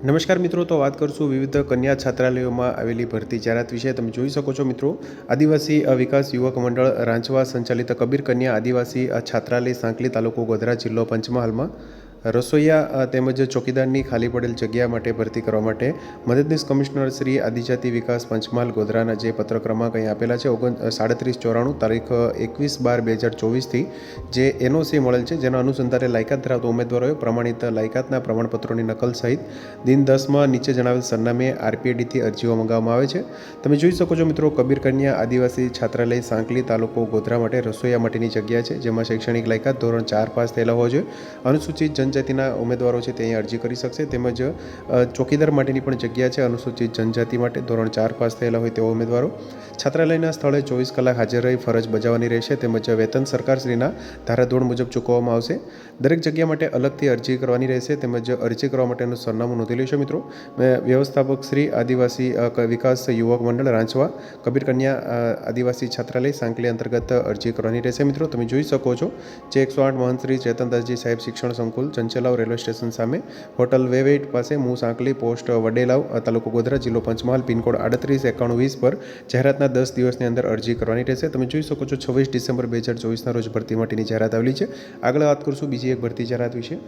નમસ્કાર મિત્રો, તો વાત કરશું વિવિધ કન્યા છાત્રાલયોમાં આવેલી ભરતી જાહેરાત વિશે. તમે જોઈ શકો છો મિત્રો, આદિવાસી વિકાસ યુવક મંડળ રાંચવા સંચાલિત કબીર કન્યા આદિવાસી છાત્રાલય સાંકલી તાલુકો ગોધરા જિલ્લો પંચમહાલમાં રસોઈયા તેમજ ચોકીદારની ખાલી પડેલ જગ્યા માટે ભરતી કરવા માટે મદદનીશ કમિશનર શ્રી આદિજાતિ વિકાસ પંચમહાલ ગોધરાના જે પત્ર ક્રમાંક અહીં આપેલા છે, ઓગણ સાડત્રીસ ચોરાણું તારીખ એકવીસ બાર બે હજાર ચોવીસથી જે એનઓસી મળેલ છે, જેના અનુસંધાને લાયકાત ધરાવતા ઉમેદવારોએ પ્રમાણિત લાયકાતના પ્રમાણપત્રોની નકલ સહિત દિન દસમાં નીચે જણાવેલ સરનામે આરપીએડીથી અરજીઓ મંગાવવામાં આવે છે. તમે જોઈ શકો છો મિત્રો, કબીર કન્યા આદિવાસી છાત્રાલય સાંકલી તાલુકો ગોધરા માટે રસોઈયા માટેની જગ્યા છે, જેમાં શૈક્ષણિક લાયકાત ધોરણ ચાર પાસ થયેલા હોવા જોઈએ. અનુસૂચિત જનજાતિના ઉમેદવારો છે તે અહીં અરજી કરી શકશે. તેમજ ચોકીદાર માટેની પણ જગ્યા છે અનુસૂચિત જનજાતિ માટે. ધોરણ ચાર પાસ થયેલા હોય તેવા ઉમેદવારો છાત્રાલયના સ્થળે ચોવીસ કલાક હાજર રહી ફરજ બજાવવાની રહેશે. તેમજ, વેતન સરકારશ્રીના ધારાધોરણ મુજબ ચૂકવવામાં આવશે. દરેક જગ્યા માટે અલગથી અરજી કરવાની રહેશે. તેમજ, અરજી કરવા માટેનું સરનામું નોંધી લેશો મિત્રો. વ્યવસ્થાપક શ્રી આદિવાસી વિકાસ યુવક મંડળ રાંચવા, કબીર કન્યા આદિવાસી છાત્રાલય સાંકલી અંતર્ગત અરજી કરવાની રહેશે. મિત્રો, તમે જોઈ શકો છો જે એકસો આઠ મહંત શ્રી ચેતનદાસજી સાહેબ શિક્ષણ સંકુલ ચંચલાવ રેલવે સ્ટેશન સામે હોટલ વેવેટ પાસે મું સાંકલી પોસ્ટ વડેલાવ તાલુકો ગોધરા જિલ્લો પંચમહાલ, પિનકોડ આડત્રીસ એકાણું વીસ પર જાહેરાતના દસ દિવસની અંદર અરજી કરવાની રહેશે. તમે જોઈ શકો છો છવ્વીસ ડિસેમ્બર બે હજાર ચોવીસના રોજ ભરતી માટેની જાહેરાત આવેલી છે. આગળ વાત કરશું બીજી એક ભરતી જાહેરાત વિશે.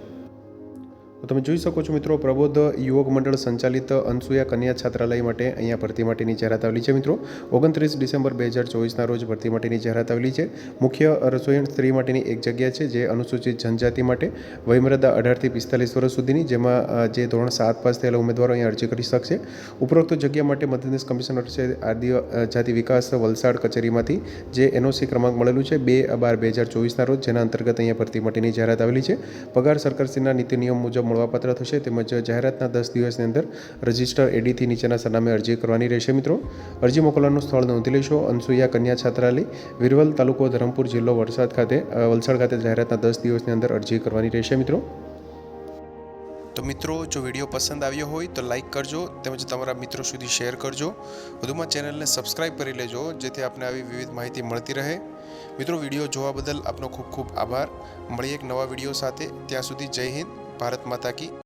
તમે જોઈ શકો છો મિત્રો, પ્રબોધ યુવક મંડળ સંચાલિત અનસુયા કન્યા છાત્રાલય માટે અહીંયા ભરતી માટેની જાહેરાત આવેલી છે મિત્રો. ઓગણત્રીસ ડિસેમ્બર બે હજાર ચોવીસના રોજ ભરતી માટેની જાહેરાત આવેલી છે. મુખ્ય રસોઈણ સ્ત્રી માટેની એક જગ્યા છે, જે અનુસૂચિત જનજાતિ માટે વયમર્યાદા અઢારથી પિસ્તાલીસ વર્ષ સુધીની, જેમાં જે ધોરણ સાત પાસ થયેલા ઉમેદવારો અહીંયા અરજી કરી શકશે. ઉપરોક્ત જગ્યા માટે મદદનીશ કમિશનર છે, આદિ જાતિ વિકાસ વલસાડ કચેરીમાંથી, જે એનઓસી ક્રમાંક મળેલું છે, બે બાર બે હજાર ચોવીસના રોજ, જેના અંતર્ગત અહીંયા ભરતી માટેની જાહેરાત આવેલી છે. પગાર સરકારશ્રીના નીતિ નિયમ મુજબ મળવાપાત્ર થશે તેમજ જાહેરાતના દસ દિવસની અંદર રજિસ્ટર એડીથી નીચેના સરનામે અરજી કરવાની રહેશે મિત્રો. અરજી મોકલવાનું સ્થળ નોંધી લેશો. અનસુયા કન્યા છાત્રાલય, વિરવલ તાલુકો ધરમપુર જિલ્લો વલસાડ ખાતે વલસાડ ખાતે જાહેરાતના દસ દિવસની અંદર અરજી કરવાની રહેશે મિત્રો. તો મિત્રો, જો વીડિયો પસંદ આવ્યો હોય તો લાઈક કરજો તેમજ તમારા મિત્રો સુધી શેર કરજો. વધુમાં ચેનલને સબસ્ક્રાઇબ કરી લેજો, જેથી આપને આવી વિવિધ માહિતી મળતી રહે. મિત્રો, વીડિયો જોવા બદલ આપનો ખૂબ ખૂબ આભાર. મળીએ એક નવા વીડિયો સાથે. ત્યાં સુધી જય હિન્દ. ભારત માતા કી